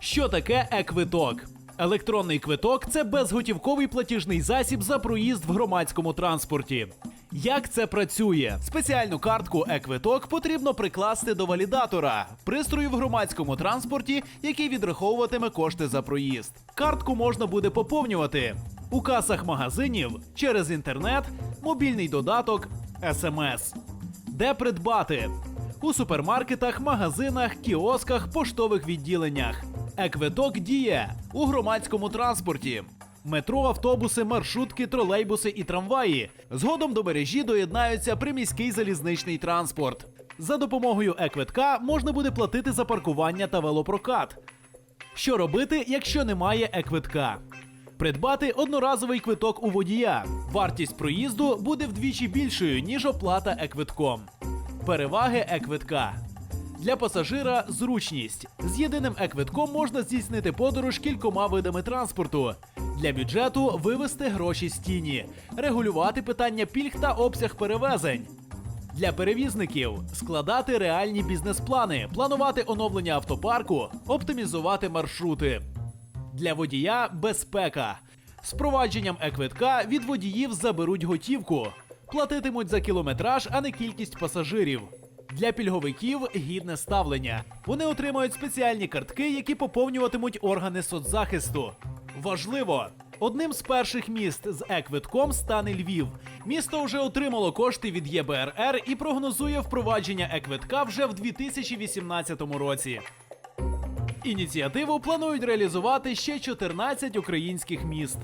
Що таке е-квиток? Електронний квиток це безготівковий платіжний засіб за проїзд в громадському транспорті. Як це працює? Спеціальну картку е-квиток потрібно прикласти до валідатора, пристрою в громадському транспорті, який відраховуватиме кошти за проїзд. Картку можна буде поповнювати у касах магазинів через інтернет, мобільний додаток, смс. Де придбати? У супермаркетах, магазинах, кіосках, поштових відділеннях. Еквиток діє у громадському транспорті. Метро, автобуси, маршрутки, тролейбуси і трамваї. Згодом до мережі доєднаються приміський залізничний транспорт. За допомогою еквитка можна буде платити за паркування та велопрокат. Що робити, якщо немає еквитка? Придбати одноразовий квиток у водія. Вартість проїзду буде вдвічі більшою, ніж оплата еквитком. Переваги еквитка. Для пасажира зручність. З єдиним еквитком можна здійснити подорож кількома видами транспорту. Для бюджету вивести гроші з тіні, регулювати питання пільг та обсяг перевезень. Для перевізників складати реальні бізнес-плани, планувати оновлення автопарку, оптимізувати маршрути. Для водія безпека. З провадженням еквитка від водіїв заберуть готівку. Платитимуть за кілометраж, а не кількість пасажирів. Для пільговиків гідне ставлення. Вони отримають спеціальні картки, які поповнюватимуть органи соцзахисту. Важливо! Одним з перших міст з еквитком стане Львів. Місто вже отримало кошти від ЄБРР і прогнозує впровадження еквитка вже в 2018 році. Ініціативу планують реалізувати ще 14 українських міст.